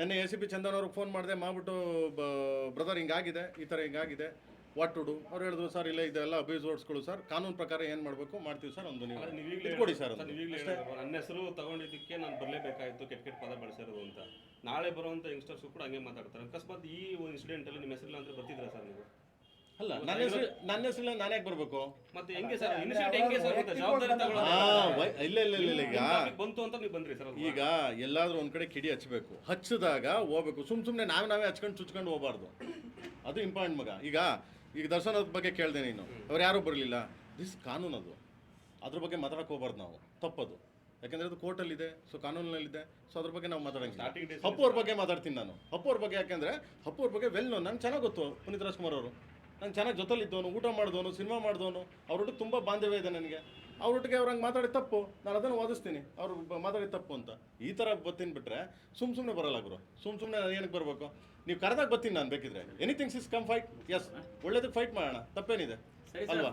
ನೆನ್ನೆ A C P Chandan ಅವ್ರಿಗೆ phone ಮಾಡಿದೆ ಮಾಡ್ಬಿಟ್ಟು ಬ್ರದರ್ ಹಿಂಗಾಗಿದೆ ಈ ಥರ ಹಿಂಗಾಗಿದೆ ವಾಟ್ ಟು ಡು ಅವ್ರು ಹೇಳಿದ್ರು ಸರ್ ಇಲ್ಲ ಇದೆಲ್ಲ ಅಬ್ಯೂಸ್ ವರ್ಡ್ಸ್ಗಳು ಸರ್ ಕಾನೂನು ಪ್ರಕಾರ ಏನು ಮಾಡಬೇಕು ಮಾಡ್ತೀವಿ ಸರ್ ಒಂದು ನೀವು. ನೀವು ಕೊಡಿ ಸರ್ ನನ್ನ ಹೆಸರು ತಗೊಂಡಿದ್ದಕ್ಕೆ ನಾನು ಬರಲೇಬೇಕಾಯಿತು ಕೆಟ್ಟ ಕೆಟ್ಟ ಪದ ಬಳಸಿರೋದು ಅಂತ. ನಾಳೆ ಬರುವಂಥ ಯಂಗ್ಸ್ಟರ್ಸ್ ಕೂಡ ಹಂಗೆ ಮಾತಾಡ್ತಾರೆ. ಅಕಸ್ಮಾತ್ ಈ ಒಂದು ಇನ್ಸಿಡೆಂಟಲ್ಲಿ ನಿಮ್ಮ ಹೆಸರಿಲ್ಲ ಅಂತ ಬರ್ತಿದ್ರ ಸರ್ ನೀವು? ಅಲ್ಲ ನನ್ನ ಹೆಸರು ನನ್ನ ಹೆಸರು ನಾನು ಯಾಕೆ ಬರಬೇಕು? ಮತ್ತೆ ಹೆಂಗೆ ಸರ್ ಇನಿಷಿಯೇಟ್ ಹೆಂಗೆ ಸರ್ ಮತ್ತೆ ಜವಾಬ್ದಾರಿ ತಗೊಳ್ಳೋದು? ಇಲ್ಲ ಇಲ್ಲ ಇಲ್ಲ ಇಲ್ಲ ಈಗ topic ಬಂತು ಅಂತ ನೀವು ಬಂದ್ರಿ ಸರ್ ಈಗ ಎಲ್ಲಾದ್ರೂ ಒಂದ್ ಕಡೆ ಕಿಡಿ ಹಚ್ಚಬೇಕು ಹಚ್ಚಿದಾಗ ಹೋಗ್ಬೇಕು. ಸುಮ್ ಸುಮ್ಮನೆ ನಾವೇ ನಾವೇ ಹಚ್ಕೊಂಡು ಚುಚ್ಕೊಂಡು ಹೋಗ್ಬಾರ್ದು. ಅದು ಇಂಪಾರ್ಟೆಂಟ್ ಮಗ. ಈಗ ಈಗ ದರ್ಶನದ ಬಗ್ಗೆ ಕೇಳಿದೆ ನೀನು. ಅವ್ರು ಯಾರೂ ಬರಲಿಲ್ಲ. ದಿಸ್ ಕಾನೂನು ಅದು. ಅದ್ರ ಬಗ್ಗೆ ಮಾತಾಡಕ್ಕೆ ಹೋಗ್ಬಾರ್ದು ನಾವು. ತಪ್ಪದು. ಯಾಕಂದ್ರೆ ಅದು ಕೋರ್ಟಲ್ಲಿದೆ ಸೊ ಕಾನೂನಲ್ಲಿದೆ. ಸೊ ಅದ್ರ ಬಗ್ಗೆ ನಾವು Starting ಮಾತಾಡಂಗಿಲ್ಲ days ಹಪ್ಪು ಅವ್ರ ಬಗ್ಗೆ ಮಾತಾಡ್ತೀನಿ ನಾನು. ಹಪ್ಪು ಅವ್ರ ಬಗ್ಗೆ ಯಾಕೆಂದ್ರೆ ಹಪ್ಪು ಅವ್ರ ಬಗ್ಗೆ ವೆಲ್ ನಂಗೆ ಚೆನ್ನಾಗಿ ಗೊತ್ತು ಪುನೀತ್ ರಾಜ್ಕುಮಾರ್ ಅವರು. ನಾನು ಚೆನ್ನಾಗಿ ಜೊತೆಲಿದ್ದವನು ಊಟ ಮಾಡಿದವನು ಸಿನಿಮಾ ಮಾಡಿದವನು ಅವರೊಟ್ಟಿಗೆ ತುಂಬ ಬಾಂಧವ್ಯ ಇದೆ ನನಗೆ. ಅವ್ರೊಟ್ಟಿಗೆ ಅವ್ರು ಹಂಗೆ ಮಾತಾಡಿ ತಪ್ಪು ನಾನು ಅದನ್ನು ವಾದಿಸ್ತೀನಿ. ಅವ್ರು ಮಾತಾಡಿ ತಪ್ಪು ಅಂತ. ಈ ಥರ ಬತ್ತೀನಿ ಬಿಟ್ರೆ ಸುಮ್ ಸುಮ್ಮನೆ ಬರಲ್ಲ ಗುರು. ಸುಮ್ ಸುಮ್ಮನೆ ಏನಕ್ಕೆ ಬರಬೇಕು? ನೀವು ಕರೆದಾಗ ಬರ್ತೀನಿ ನಾನು ಬೇಕಿದ್ರೆ. Anythings is come fight S ಒಳ್ಳೇದಕ್ಕೆ ಫೈಟ್ ಮಾಡೋಣ. ತಪ್ಪೇನಿದೆ. ಅಲ್ವಾ?